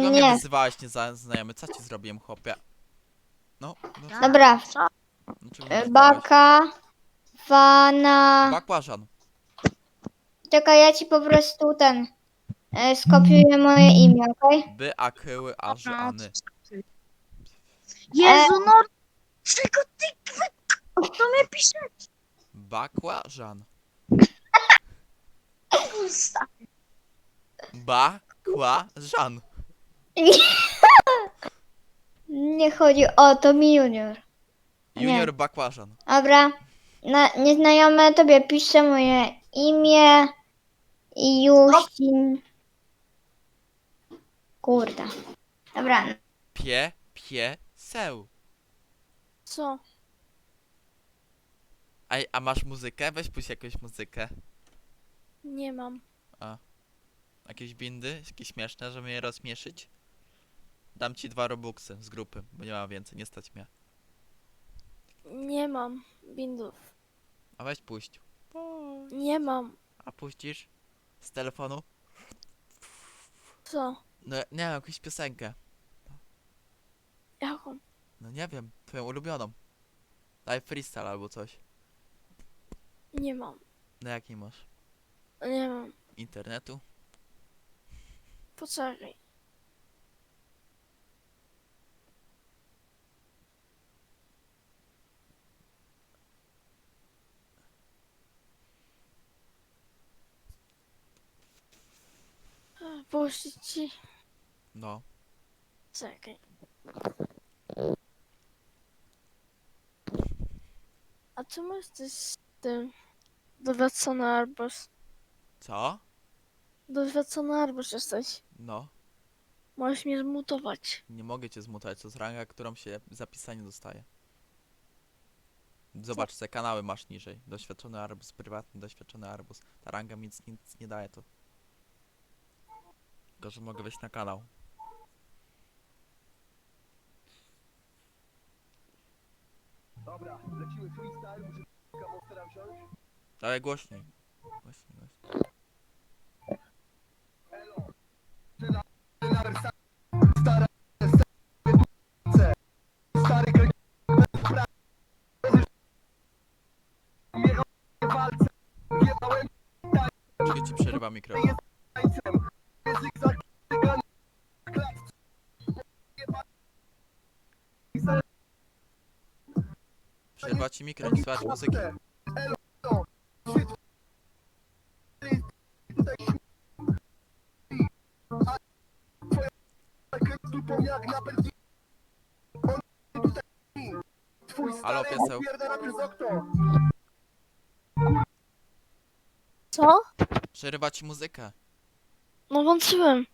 Dlaczego mnie nie. wyzywałeś nieznajomy? Co ci zrobiłem, chłopie? No, no, co? Dobra. no mnie? Baka, Fana. Bakłażan. Czekaj, ja ci po prostu ten. E, skopiuję moje imię, okej? By, a, kyły, a, że, any. Jezu, no! Czego ty co mnie pisze? Bakłażan. Pusta. Bakłażan. Nie chodzi o to, mi junior. Junior bakłażan. Dobra. Na, nieznajome tobie piszę moje imię. I Justin. Kurde. Dobra. Pie, pie, seł. Co? A, a masz muzykę? Weź puść jakąś muzykę. Nie mam. Jakieś bindy? Jakieś śmieszne, żeby je rozśmieszyć? Dam ci dwa robuxy z grupy, bo nie mam więcej, nie stać mnie. Nie mam bindów. A weź puść. Nie mam. A puścisz? Z telefonu? Co? No nie wiem, jakąś piosenkę. Jaką? No nie wiem, twoją ulubioną. Daj freestyle albo coś. Nie mam. Na jakiej masz? Nie mam. Internetu? Poczekaj. Puścić ci. No. Czekaj. A czemu jesteś z tym doświadczony arbus? Co? Doświadczony arbus jesteś. No. Możesz mnie zmutować. Nie mogę cię zmutować, to jest ranga, którą się zapisanie dostaje. Zobacz, te kanały masz niżej. Doświadczony arbus, prywatny, doświadczony arbus. Ta ranga mi nic, nic nie daje to. Tylko, że mogę wejść na kanał. Dobra, lecimy freestyle, muszę monstera wziąć. Ale głośniej. Głośniej, głośniej. Jechałem Czego ci przerywa mikrofon? tańcem. Przerywa ci mikro, nie słychać muzyki. Halo, pieseł. Co? Przerywa ci muzykę. No włączyłem.